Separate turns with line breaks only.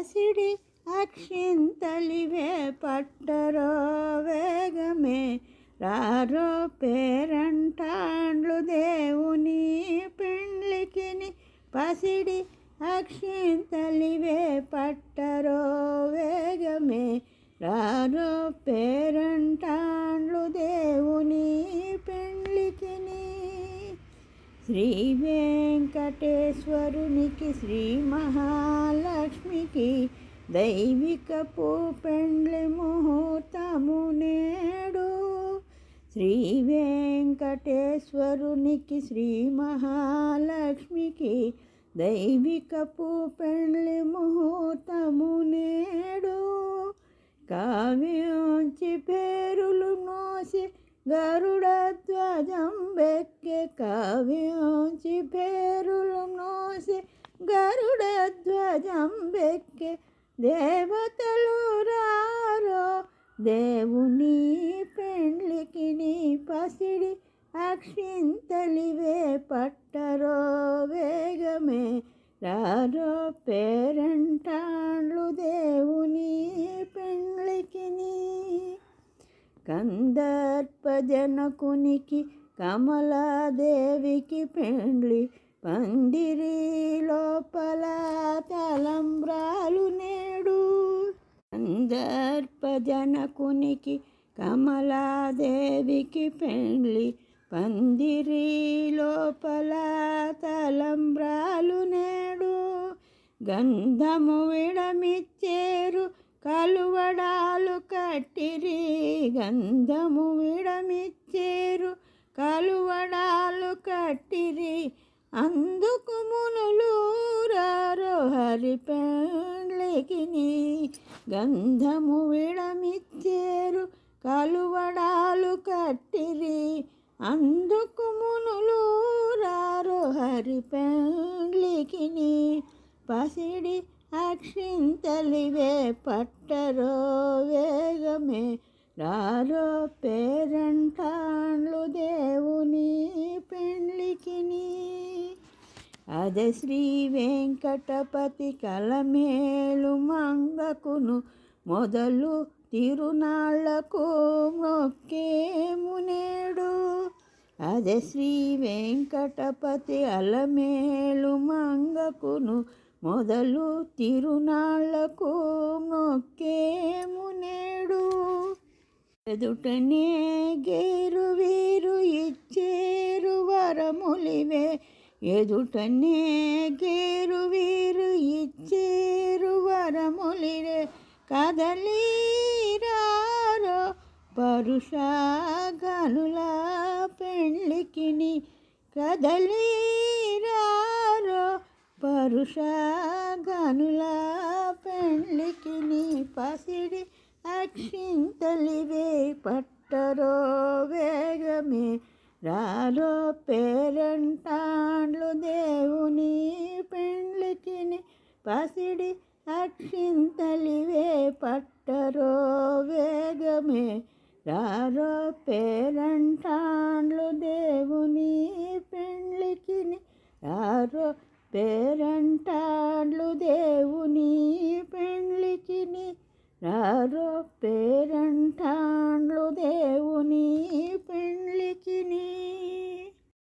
అసిడి అక్షింతలివే పట్టరో వేగమే. రారో పేరంటాండ్లు దేవుని పెండ్లికిని పసిడి అక్షింతలివే పట్టరో వేగమే. రారో పేరంటాండ్లు దేవుని పెండ్లికిని శ్రీ వెంకటేశ్వరునికి శ్రీ మహాల మహాలక్ష్మికి దైవికపు పెండ్లి ముహూర్తము నేడు. శ్రీ వెంకటేశ్వరునికి శ్రీ మహాలక్ష్మికి దైవికపు పెండ్లి ముహూర్తము నేడు. కావ్యోంచి పేరులు నోసి గరుడ ధ్వజం బెక్కె కావ్యోంచి పేరులు నోసి గరుడ ధ్వజం బెక్కె దేవతలు రారో దేవుని పెండ్లికి నీ పసిడి అక్షింతలివే పట్టరో వేగమే రారో పేరంటాండ్లు దేవుని పెండ్లికిని కందర్పజనకునికి కమలాదేవికి పెండ్లి పందిరి లోపల తలంబ్రాలు నేడు. కందర్పజనకునికి కమలాదేవికి పెళ్ళి. పందిరి లోపల తలంబ్రాలు నేడు. గంధము విడమిచ్చేరు కలువడాలు కట్టిరి. గంధము విడమిచ్చేరు కలువడాలు కట్టిరి. అందుకు మునులూరారో హరి పెండ్లికి గంధము విడమిచ్చేరు కలువడాలు కట్టిరి. అందుకు మునులూరారో హరి పెండ్లికి పసిడి అక్షింతలివే పట్టరో వేగమే. రారో పేరంటాండ్లు దేవుని పెండ్లికిని అదే శ్రీ వెంకటపతి కలమేలు మంగకును మొదలు తిరునాళ్ళకు మొక్కేమునేడు అదే శ్రీ వెంకటపతి అలమేలు మంగకును మొదలు తిరునాళ్ళకు మొక్కేమునేడు ఎదుటనే గేరు వీరు ఇచ్చేరు వరములివే ఎదుటనే గేరు వీరు ఇచ్చేరు వరములిరే కదలీరారో పరుష గనుల పెళ్ళికిని కదలీరారో పరుష గనుల పెళ్ళికిని పసిడి అక్షింతలివే పట్ పండ్లు దేవుని పెండ్లికి పసిడి అక్షింతలివే పట్టరో వేగమే రారో పేరంటాండ్లు దేవుని పెండ్లికి రారో పేరంటాండ్లు దేవుని పెండ్లికి రారో పేరంటాండ్లు దేవుని పెండ్లికిని